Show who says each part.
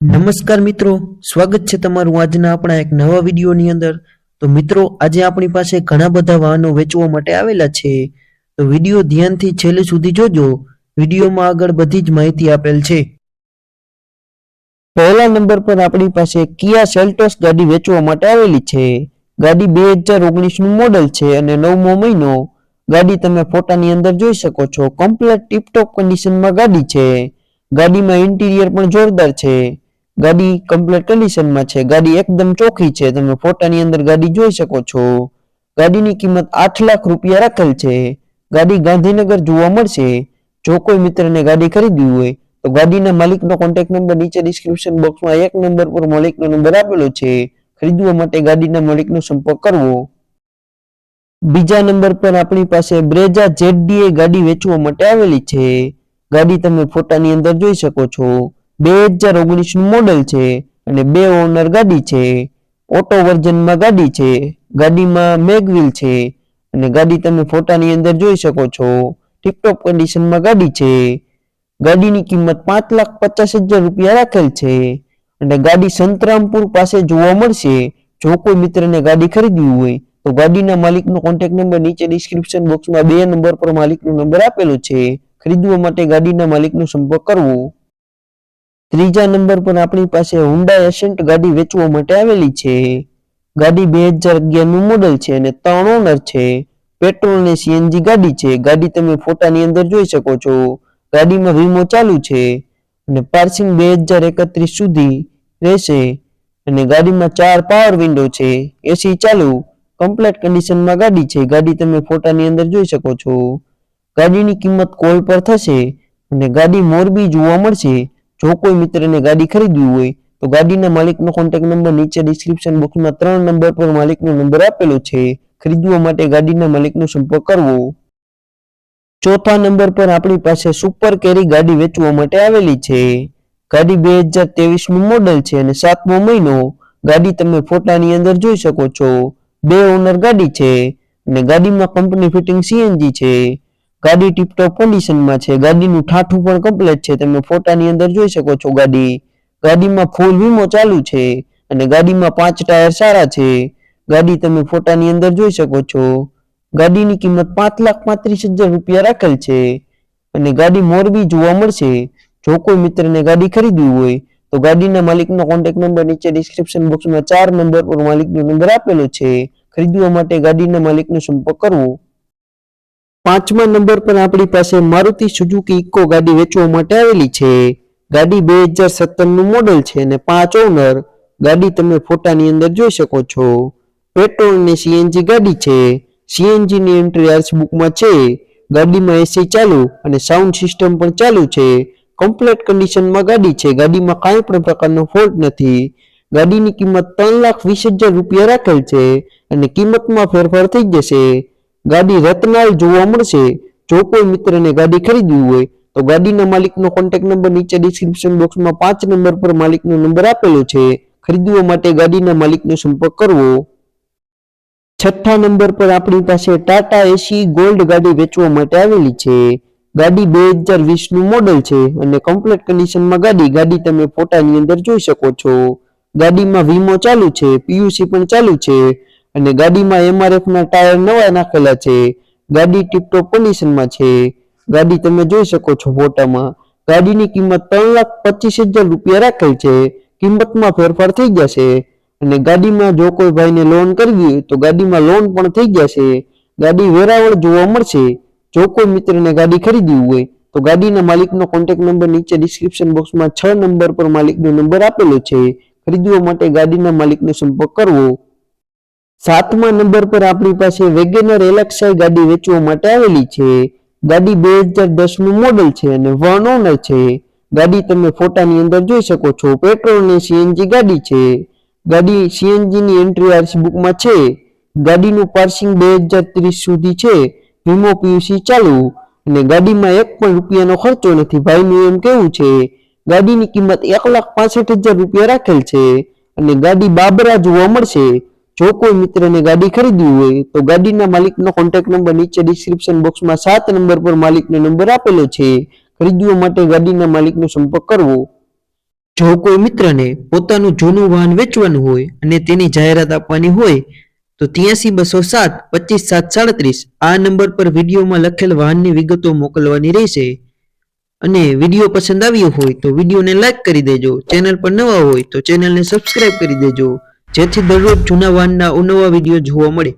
Speaker 1: નમસ્કાર મિત્રો, સ્વાગત છે તમારું આજના આપણા એક નવા વિડીયોની અંદર. તો મિત્રો, આજે આપણી પાસે ઘણા બધા વાહનો વેચવા માટે આવેલા છે. તો વીડિયો ધ્યાનથી છેલ્લે સુધી જોજો. વિડીયોમાં આગળ બધી જ માહિતી આપેલ છે. પહેલા નંબર પર આપણી પાસે કિયા સેલ્ટોસ ગાડી વેચવા માટે આવેલી છે. ગાડી બે હજાર ઓગણીસનું મોડલ છે અને નવમો મહિનો. ગાડી તમે ફોટાની અંદર જોઈ શકો છો. કમ્પ્લેટ ટીપટોપ કન્ડિશનમાં ગાડી છે. ગાડીમાં ઇન્ટિરિયર પણ જોરદાર છે. ગાડી કમ્પ્લીટ કન્ડિશનમાં છે. ગાડી એકદમ ચોખ્ખી છે. તમે ફોટાની અંદર ગાડી જોઈ શકો છો. ગાડીની કિંમત આઠ લાખ રૂપિયા રાખેલ છે. ગાડી ગાંધીનગર જોવા મળશે. જો કોઈ મિત્રને ગાડી ખરીદવી હોય, તો ગાડીના માલિકનો કોન્ટેક્ટ નંબર નીચે ડિસ્ક્રિપ્શન બોક્સમાં એક નંબર પર માલિકનો નંબર આપેલો છે. ખરીદવા માટે ગાડીના માલિકનો સંપર્ક કરવો. બીજા નંબર પર આપણી પાસે બ્રેજા જેડડીએ ગાડી વેચવા માટે આવેલી છે. ગાડી તમે ફોટાની અંદર જોઈ શકો છો. બે હજાર ઓગણીસનું મોડેલ છે અને બે ઓનર ગાડી છે. ઓટો વર્ઝનમાં ગાડી છે. ગાડીમાં મેગવિલ છે. અને ગાડી તમે ફોટાની અંદર જોઈ શકો છો. ટીપટોપ કન્ડિશનમાં ગાડી છે. ગાડીની કિંમત પાંચ લાખ પચાસ હજાર રૂપિયા રાખેલ છે. અને ગાડી સંતરામપુર પાસે જોવા મળશે. જો કોઈ મિત્રને ગાડી ખરીદવી હોય, તો ગાડીના માલિકનો કોન્ટેક નંબર નીચે ડિસ્ક્રિપ્શન બોક્સમાં બે નંબર પર માલિકનો નંબર આપેલો છે. ખરીદવા માટે ગાડીના માલિકનો સંપર્ક કરવો. ત્રીજા નંબર પર આપણી પાસે હુન્ડા એસેન્ટ ગાડી વેચવા માટે આવેલી છે. ગાડી બે હજાર અગિયારનું મોડેલ છે અને ત્રણ ઓનર છે. પેટ્રોલ ને સીએનજી ગાડી છે. ગાડી તમે ફોટાની અંદર જોઈ શકો છો. ગાડીમાં વીમો ચાલુ છે અને પાર્સિંગ બે હજાર એકત્રીસ સુધી રહેશે અને ગાડીમાં ચાર પાવર વિન્ડો છે. એસી ચાલુ કમ્પ્લેટ કન્ડિશનમાં ગાડી છે. ગાડી તમે ફોટાની અંદર જોઈ શકો છો. ગાડીની કિંમત કોલ પર થશે અને ગાડી મોરબી જોવા મળશે. જો કોઈ મિત્રને ગાડી ખરીદવી હોય, તો ગાડીના માલિકનો કોન્ટેક્ટ નંબર નીચે ડિસ્ક્રિપ્શન બોક્સમાં ત્રણ નંબર પર માલિકનો નંબર આપેલો છે. ખરીદવા માટે ગાડીના માલિકનો સંપર્ક કરવો. ચોથા નંબર પર આપણી પાસે સુપર કેરી ગાડી વેચવા માટે આવેલી છે. ગાડી બે હજાર ત્રેવીસનું મોડેલ છે અને સાતમો મહિનો. ગાડી તમે ફોટાની અંદર જોઈ શકો છો. બે ઓનર ગાડી છે અને ગાડીમાં કંપની ફિટિંગ સીએનજી છે. ગાડી ટીપટોપ કન્ડિશનમાં છે. ગાડીનું ઠાઠું પણ કમ્પ્લીટ છે. તમે ફોટાની અંદર જોઈ શકો છો ગાડી. ગાડીમાં ફૂલ વીમો ચાલુ છે અને ગાડીમાં પાંચ ટાયર સારા છે. ગાડી તમે ફોટાની અંદર જોઈ શકો છો. ગાડીની કિંમત પાંચ લાખ પાંત્રીસ હજાર રૂપિયા રાખેલ છે અને ગાડી મોરબી જોવા મળશે. જો કોઈ મિત્રને ગાડી ખરીદવી હોય, તો ગાડીના માલિકનો કોન્ટેક્ટ નંબર નીચે ડિસ્ક્રિપ્શન બોક્સમાં ચાર નંબર પર માલિકનો નંબર આપેલો છે. ખરીદવા માટે ગાડીના માલિકનો સંપર્ક કરવો. પાંચમા નંબર પર આપણી પાસે મારુતિ સુઝુકી ઇકો ગાડી વેચવા માટે આવેલી છે. ગાડી બે હજાર સત્તરનું મોડેલ છે અને પાંચ ઓનર ગાડી તમે ફોટાની અંદર જોઈ શકો છો. પેટ્રોલ ને સીએનજી ગાડી છે. સીએનજી ની એન્ટ્રી આર્સ બુકમાં છે. ગાડીમાં એસી ચાલુ અને સાઉન્ડ સિસ્ટમ પણ ચાલુ છે. કમ્પ્લેટ કન્ડિશનમાં ગાડી છે. ગાડીમાં કાંઈ પણ પ્રકારનો ફોલ્ટ નથી. ગાડીની કિંમત ત્રણ લાખ વીસ હજાર રૂપિયા રાખેલ છે અને કિંમતમાં ફેરફાર થઈ જશે. ગાડી રત્નાલ જોવા મળશે. જો કોઈ મિત્રને ગાડી ખરીદવી હોય, તો ગાડીના માલિકનો કોન્ટેક્ટ નંબર નીચે ડિસ્ક્રિપ્શન બોક્સમાં પાંચ નંબર પર માલિકનો નંબર આપેલો છે. ખરીદવા માટે ગાડીના માલિકનો સંપર્ક કરવો. છઠ્ઠા નંબર પર આપણી પાસે ટાટા એસી ગોલ્ડ ગાડી વેચવા માટે આવેલી છે. ગાડી બે હજાર વીસનું મોડેલ છે અને કમ્પ્લીટ કન્ડિશનમાં ગાડી ગાડી તમે ફોટાની અંદર જોઈ શકો છો. ગાડીમાં વીમો ચાલુ છે, પીયુસી પણ ચાલુ છે. અને ગાડીમાં એમઆરએફ ના ટાયર નવા નાખેલા છે. ગાડી ટીપટોપ કન્ડિશનમાં છે. ગાડી તમે જોઈ શકો છો ફોટામાં. ગાડીની કિંમત ત્રણ લાખ પચીસ હજાર રૂપિયા રાખેલ છે. કિંમતમાં ફેરફાર થઈ જશે અને ગાડીમાં જો કોઈ ભાઈને લોન કરવી હોય તો ગાડીમાં લોન પણ થઈ જશે ગાડી વેરાવળ જોવા મળશે. જો કોઈ મિત્રને ગાડી ખરીદવી હોય તો ગાડીના માલિકનો કોન્ટેક્ટ નંબર નીચે ડિસ્ક્રિપ્શન બોક્સમાં છ નંબર પર માલિકનો નંબર આપેલો છે. ખરીદવા માટે ગાડીના માલિકનો સંપર્ક કરવો. સાતમા નંબર પર આપણી પાસે વેગેનર એલેક્સાઈ ગાડી વેચવા માટે આવેલી છે. ગાડી બે હજાર દસનું મોડેલ છે અને વન ઓનર છે. ગાડી તમે ફોટાની અંદર જોઈ શકો છો. પેટ્રોલ ને સીએનજી ગાડી છે. ગાડી સીએનજી ની એન્ટ્રી આરસી બુકમાં છે. ગાડીનું પાર્સિંગ બે હજાર ત્રીસ સુધી છે. વીમો પીયુસી ચાલુ. અને ગાડીમાં એક પણ રૂપિયાનો ખર્ચો નથી. ભાઈનું એમ કેવું છે. ગાડીની કિંમત એક લાખ પાસઠ હજાર રૂપિયા રાખેલ છે. અને ગાડી બાબરા જોવા મળશે. જો કોઈ મિત્રને ગાડી ખરીદવી હોય, તો ગાડીના માલિકનો કોન્ટેક્ટ નંબર નીચે ડિસ્ક્રિપ્શન બોક્સમાં સાત નંબર પર માલિકનો નંબર આપેલો છે. ખરીદવા માટે ગાડીના માલિકનો સંપર્ક કરવો. જો કોઈ મિત્રને પોતાનું જૂનું વાહન વેચવાનું હોય અને તેની જાહેરાત આપવાની હોય, તો ત્યાંસી બસો સાત પચીસ સાત સાડત્રીસ આ નંબર પર વિડીયોમાં લખેલ વાહનની વિગતો મોકલવાની રહેશે. અને વીડિયો પસંદ આવ્યો હોય, તો વિડીયોને લાઈક કરી દેજો. ચેનલ પર નવા હોય, તો ચેનલને સબસ્ક્રાઇબ કરી દેજો. જેથી દરરોજ જૂના વાનના અવનવા વીડિયો જોવા મળે.